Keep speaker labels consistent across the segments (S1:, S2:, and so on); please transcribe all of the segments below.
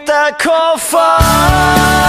S1: た興奮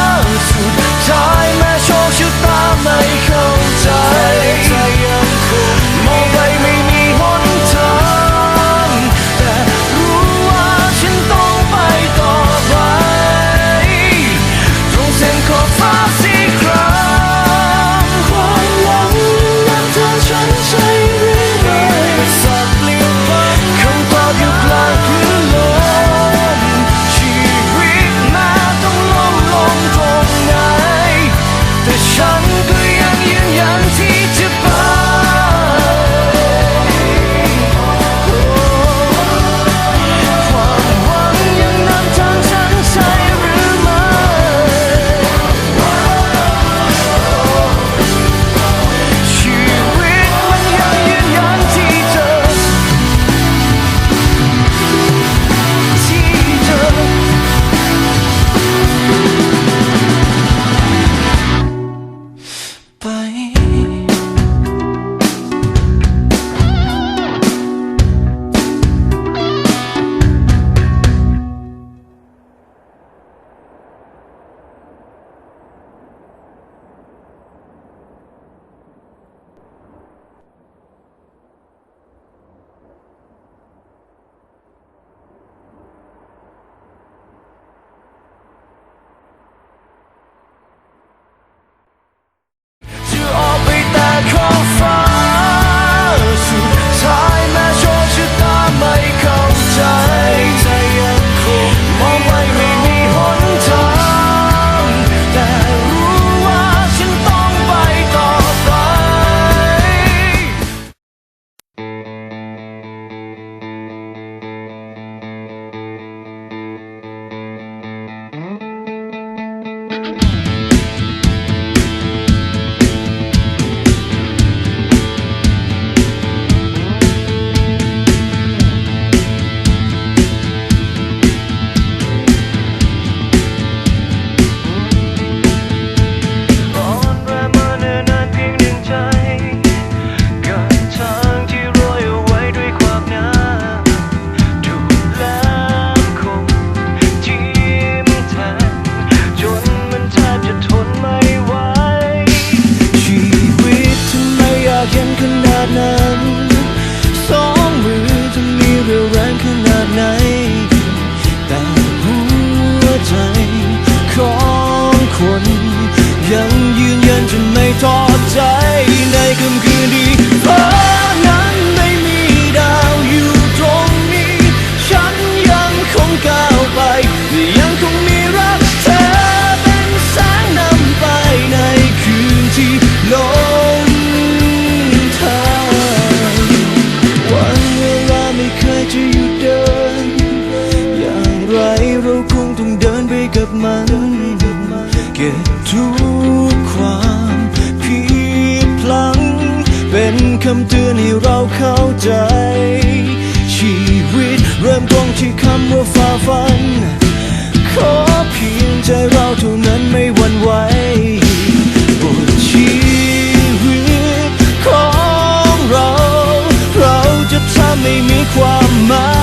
S1: าขนาดไหน แต่หัวใจของคน ยังยืนยันจะไม่ท้อใจ คำเตือนให้เราเข้าใจ ชีวิตเริ่มต้นที่คำว่าฝ่าฟัน ขอเพียงใจเราเท่านั้นไม่หวั่นไหวบทชีวิตของเรา เราจะทำให้มีความหมาย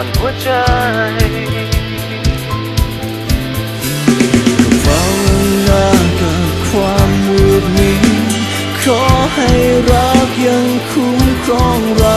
S1: อนหัวใจเฝ้าหน้ากับความมืดมิดขอให้รักยังคุ้มครองเรา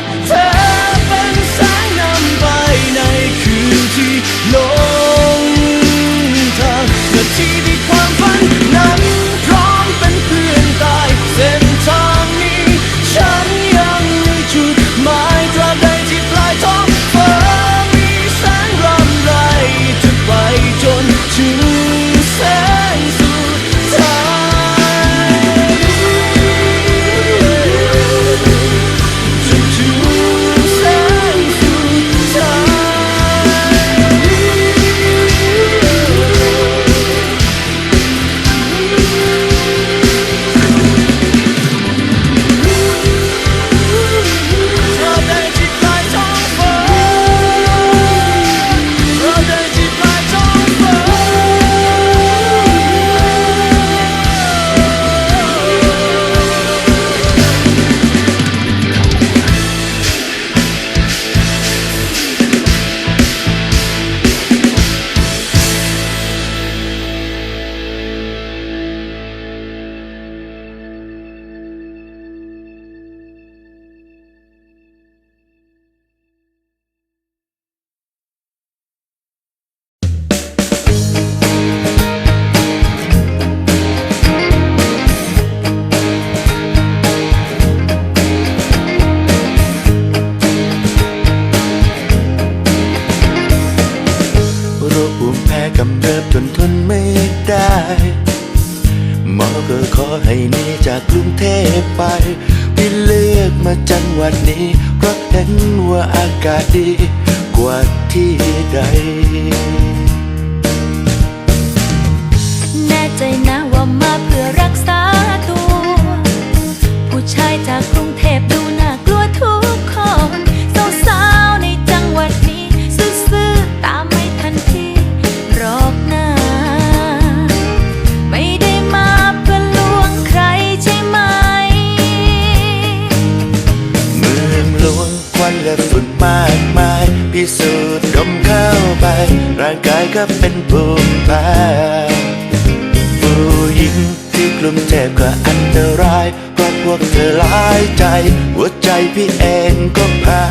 S1: จนทนไม่
S2: ได้หมอก็ขอให้หนีจากกรุงเทพไปพี่เลือกมาจังหวัดนี้เพราะเห็นว่าอากาศดีกว่าที่ใด
S3: แน่ใจนะว่ามาเพื่อรักษา กลุ่มเท
S2: พก็อันตราย เพราะพวกเธอหลายใจ หัวใจพี่เองก็แพ้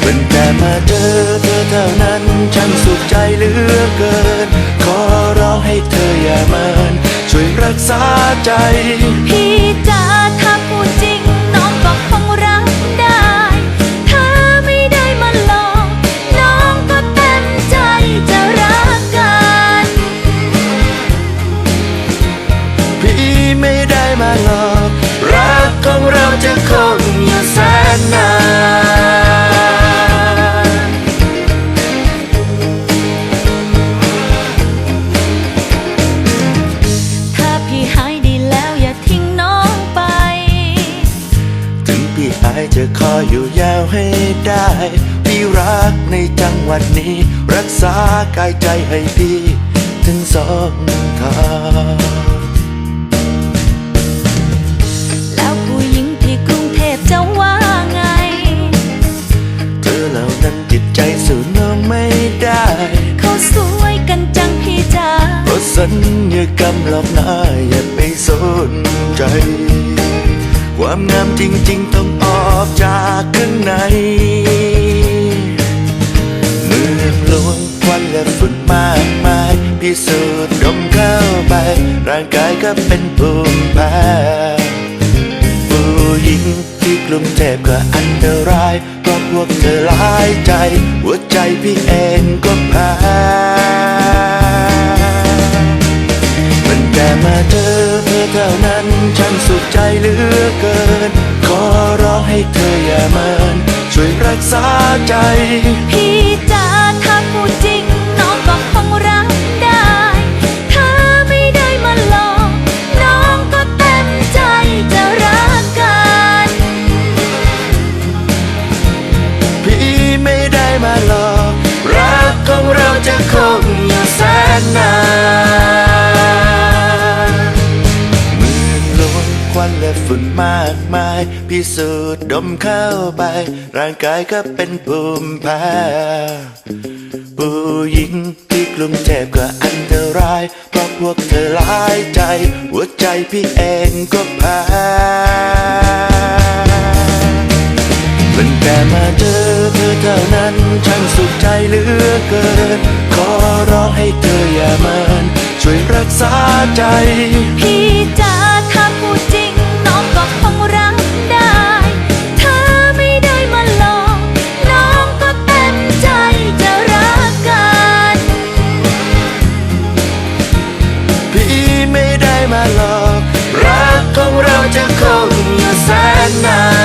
S2: เป็นแต่มาเจอเธอเท่านั้นฉันสุขใจเหลือเกิน ขอร้องให้เธออย่าเมิน ช่วยรักษาใจ
S3: พี่จ๋า วั
S2: ดนี้ รักษากายใจให้พี่ถึงสองทาง
S3: แล้วผู้หญิงที่กรุงเทพจะว่าไง
S2: เธอเหล่านั้นจิตใจสู้น้องไม่ได้
S3: เขาสวยกันจังพี่จ๋า
S2: เพราะสัญญากรรมหลอกหน้าอย่าไปสนใจ ความงามจริง ๆ ต้องออกจากข้างใน พิสูจน์ดมเข้าไป ร่างกายก็เป็นภูมิแพ้ผู้หญิงที่กลุ่มเทพก็อันตรายเพราะพวกเธอหลายใจ หัวใจพี่เองก็แพ้มันแต่มาเจอเธอเท่านั้นฉันสุขใจเหลือเกิน ขอร้องให้เธออย่าเมินช่วยรักษาใจ
S3: พี่
S2: ฝุ่นมากมาย พิสูจน์ดมเข้าไป ร่างกายก็เป็นภูมิแพ้ผู้หญิงที่กรุงเทพก็อันตราย เพราะพวกเธอหลายใจ หัวใจพี่เองก็แพ้มันแค่มาเจอเธอเท่านั้นช่างสุขใจเหลือเกิน ขอร้องให้เธออย่าเมินช่วยรักษาใจ
S3: พี่จ๋า nada.